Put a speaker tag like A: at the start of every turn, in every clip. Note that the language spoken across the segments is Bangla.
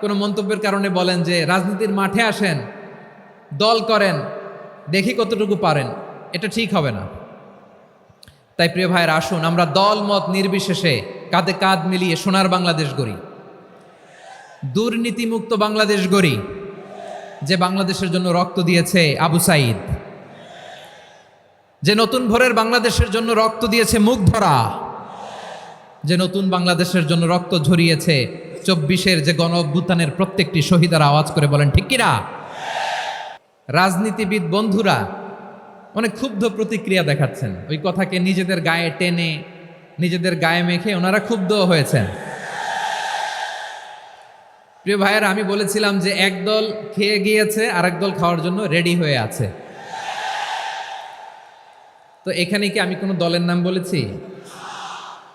A: কোনো মন্তব্যের কারণে বলেন যে রাজনীতির মাঠে আসেন, দল করেন, দেখি কতটুকু পারেন, এটা ঠিক হবে না। তাই প্রিয় ভাইয়ের, আসুন, আমরা দল, মত নির্বিশেষে কাঁধে কাঁধ মিলিয়ে সোনার বাংলাদেশ গড়ি। দুর্নীতিমুক্ত বাংলাদেশ গড়ি, যে বাংলাদেশের জন্য রক্ত দিয়েছে আবু সাইদ। যে নতুন ভোরের বাংলাদেশের জন্য রক্ত দিয়েছে মুখ ধরা। যে নতুন বাংলাদেশের জন্য রক্ত ঝরিয়েছে চব্বিশের যে গণ অভ্যুত্থানের প্রত্যেকটি শহীদার আওয়াজ করে বলেন, ঠিক কিনা? রাজনীতিবিদ বন্ধুরা অনেক ক্ষুব্ধ প্রতিক্রিয়া দেখাচ্ছেন। ওই কথাকে নিজেদের গায়ে টেনে, নিজেদের গায়ে মেখে ওনারা ক্ষুব্ধ হয়েছেন। প্রিয় ভাইয়েরা, আমি বলেছিলাম যে একদল খেয়ে গিয়েছে আর দল খাওয়ার জন্য রেডি হয়ে আছে। তো এখানে কি আমি কোনো দলের নাম বলেছি?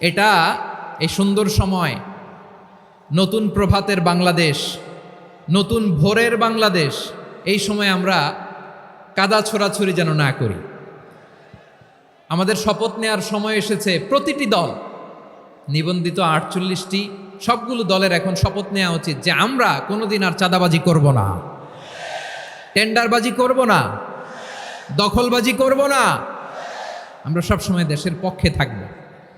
A: এটা এই সুন্দর সময়, নতুন প্রভাতের বাংলাদেশ, নতুন ভোরের বাংলাদেশ, এই সময় আমরা কাদা ছোড়াছুরি যেন না করি। আমাদের শপথ নেওয়ার সময় এসেছে প্রতিটি দল, নিবন্ধিত আটচল্লিশটি, সবগুলো দলের এখন শপথ নেওয়া উচিত যে আমরা কোনোদিন আর চাঁদাবাজি করব না। টেন্ডারবাজি করব না। দখলবাজি করব না। আমরা সবসময় দেশের পক্ষে থাকব।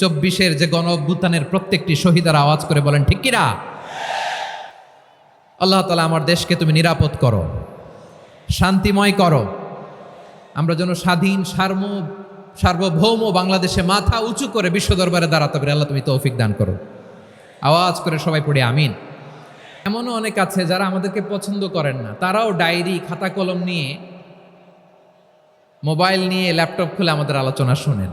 A: চব্বিশের যে গণ অভ্যুত্থানের প্রত্যেকটি শহীদারা আওয়াজ করে বলেন, ঠিক কিনা? আল্লাহ তালা আমার দেশকে তুমি নিরাপদ করো, শান্তিময় করো। আমরা যেন স্বাধীন, সার্ম, সার্বভৌম বাংলাদেশে মাথা উঁচু করে বিশ্ব দরবারে দাঁড়াতে পারি। আল্লাহ তুমি তৌফিক দান করো। আওয়াজ করে সবাই পড়ে, আমিন। এমনও অনেক আছে যারা আমাদেরকে পছন্দ করেন না। তারাও ডায়েরি, খাতা, কলম নিয়ে মোবাইল নিয়ে ল্যাপটপ খুলে আমাদের আলোচনা শোনেন।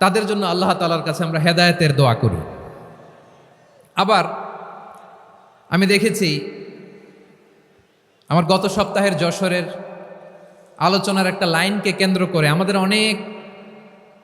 A: তাদের জন্য আল্লাহ তালার কাছে আমরা হেদায়তের দোয়া করি। আবার আমি দেখেছি আমার গত সপ্তাহের যশোরের আলোচনার একটা লাইনকে কেন্দ্র করে আমাদের অনেক